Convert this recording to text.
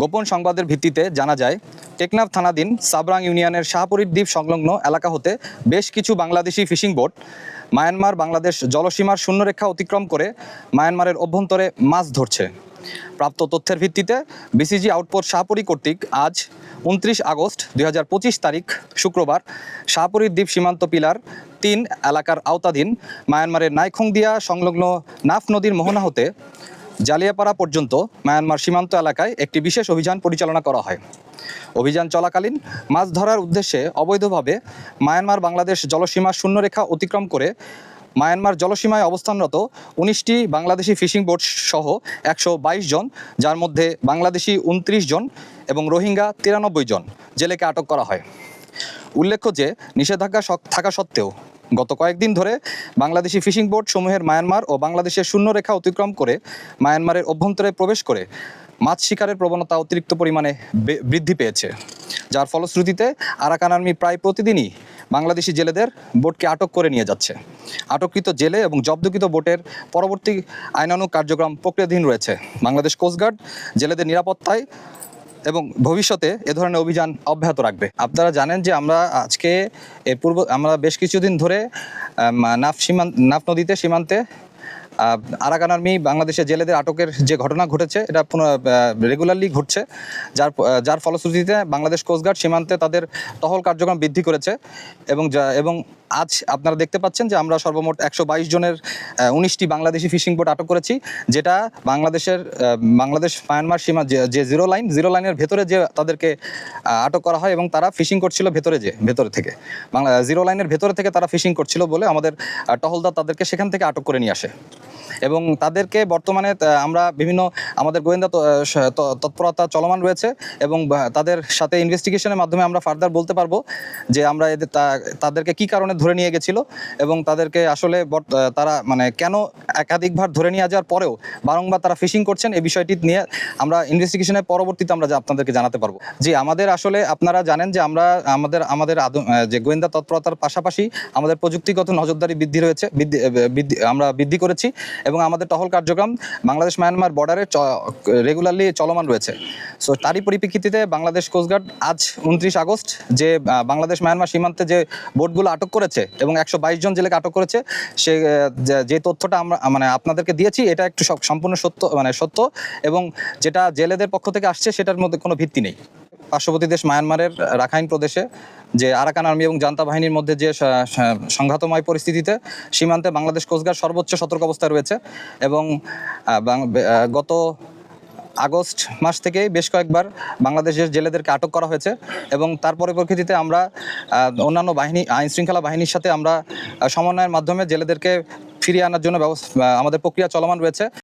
গোপন সংবাদের ভিত্তিতে জানা যায়, টেকনাফ থানাধীন সাবরাং ইউনিয়নের শাহপুরীর দ্বীপ সংলগ্ন এলাকা হতে বেশ কিছু Bangladeshi fishing boat, Myanmar Bangladesh জলসীমার শূন্যরেখা অতিক্রম করে মায়ানমারের অভ্যন্তরে মাছ ধরছে। প্রাপ্ত তথ্যের ভিত্তিতে বিসিজি আউটপোস্ট শাহপুরী কর্তৃক আজ উনত্রিশ আগস্ট দুই হাজার পঁচিশ তারিখ শুক্রবার শাহপুরীর দ্বীপ সীমান্ত পিলার তিন এলাকার আওতাধীন মায়ানমারের নাইখংদিয়া সংলগ্ন নাফ নদীর মোহনা হতে জালিয়াপাড়া পর্যন্ত মায়ানমার সীমান্ত এলাকায় একটি বিশেষ অভিযান পরিচালনা করা হয়। অভিযান চলাকালীন মাছ ধরার উদ্দেশ্যে অবৈধভাবে মায়ানমার বাংলাদেশ জলসীমা শূন্যরেখা অতিক্রম করে মায়ানমার জলসীমায় অবস্থানরত উনিশটি বাংলাদেশি ফিশিং বোট সহ একশো বাইশ জন, যার মধ্যে বাংলাদেশি উনত্রিশ জন এবং রোহিঙ্গা তিরানব্বই জন জেলেকে আটক করা হয়। উল্লেখ্য যে, নিষেধাজ্ঞা থাকা সত্ত্বেও গত কয়েকদিন ধরে বাংলাদেশি ফিশিং বোট সমূহের মায়ানমার ও বাংলাদেশের শূন্য রেখা অতিক্রম করে মায়ানমারের অভ্যন্তরে প্রবেশ করে মাছ শিকারের প্রবণতা অতিরিক্ত পরিমাণে বৃদ্ধি পেয়েছে। যার ফলশ্রুতিতে আরাকান আর্মি প্রায় প্রতিদিনই বাংলাদেশি জেলেদের বোটকে আটক করে নিয়ে যাচ্ছে। আটককৃত জেলে এবং জব্দকৃত বোটের পরবর্তী আইনানুগ কার্যক্রম প্রক্রিয়াধীন রয়েছে। বাংলাদেশ কোস্টগার্ড জেলেদের নিরাপত্তায় এবং ভবিষ্যতে এ ধরনের অভিযান অব্যাহত রাখবে। আপনারা জানেন যে আমরা আজকে এর পূর্ব, আমরা বেশ কিছুদিন ধরে নাফ সীমান্ত নাফ নদীতে, সীমান্তে আরাকান আর্মি বাংলাদেশের জেলেদের আটকের যে ঘটনা ঘটেছে, এটা রেগুলারলি ঘটছে। যার যার ফলশ্রুতিতে বাংলাদেশ কোস্টগার্ড সীমান্তে তাদের টহল কার্যক্রম বৃদ্ধি করেছে এবং এবং আজ আপনারা দেখতে পাচ্ছেন যে আমরা সর্বমোট একশো বাইশ জনের উনিশটি বাংলাদেশি ফিশিং বোট আটক করেছি, যেটা বাংলাদেশের বাংলাদেশ, মায়ানমার সীমা যে- জিরো লাইন জিরো লাইনের ভেতরে যে তাদেরকে আটক করা হয় এবং তারা ফিশিং করছিল ভেতরে যে, ভেতরে থেকে। বাংলা জিরো লাইনের ভেতরে থেকে তারা ফিশিং করছিল বলে আমাদের টহলদার তাদেরকে সেখান থেকে আটক করে নিয়ে আসে। এবং তাদেরকে বর্তমানে আমরা বিভিন্ন, আমাদের গোয়েন্দা তৎপরতা চলমান রয়েছে এবং তাদের সাথে ইনভেস্টিগেশনের মাধ্যমে আমরা ফার্দার বলতে পারব যে আমরা এদের তাদেরকে কি কারণে ধরে নিয়ে গেছিল এবং তাদেরকে আসলে তারা মানে কেন একাধিকবার ধরে নিয়ে যাওয়ার পরেও বারংবার তারা ফিশিং করছেন, এই বিষয়টি নিয়ে আমরা ইনভেস্টিগেশনের পরবর্তীতে আমরা আপনাদেরকে জানাতে পারব। জি, আমাদের আসলে আপনারা জানেন যে আমরা আমাদের আমাদের যে গোয়েন্দা তৎপরতার পাশাপাশি আমাদের প্রযুক্তিগত নজরদারি বৃদ্ধি রয়েছে আমরা বৃদ্ধি করেছি এবং আমাদের টহল কার্যক্রম বাংলাদেশ মায়ানমার বর্ডারে রেগুলারলি চলমান রয়েছে। সো তারই পরিপ্রেক্ষিতে বাংলাদেশ কোস্টগার্ড আজ উনত্রিশ আগস্ট যে বাংলাদেশ মায়ানমার সীমান্তে যে বোটগুলো আটক করেছে এবং একশো বাইশ জন জেলেকে আটক করেছে। সে যে- তথ্যটা আমরা মানে আপনাদেরকে দিয়েছি, এটা একটু সম্পূর্ণ সত্য মানে সত্য এবং যেটা জেলেদের পক্ষ থেকে আসছে সেটার মধ্যে কোনো ভিত্তি নেই। পার্শ্ববর্তী দেশ মায়ানমারের রাখাইন প্রদেশে যে আরাকান আর্মি এবং জান্তা বাহিনীর মধ্যে যে সংঘাতময় পরিস্থিতিতে সীমান্তে বাংলাদেশ কোস্টগার্ড সর্বোচ্চ সতর্ক অবস্থায় রয়েছে এবং গত আগস্ট মাস থেকে বেশ কয়েকবার বাংলাদেশের জেলেদেরকে আটক করা হয়েছে এবং তার পরিপ্রেক্ষিতে আমরা অন্যান্য বাহিনী আইন শৃঙ্খলা বাহিনীর সাথে আমরা সমন্বয়ের মাধ্যমে জেলেদেরকে ফিরিয়ে আনার জন্য ব্যবস্থা আমাদের প্রক্রিয়া চলমান রয়েছে।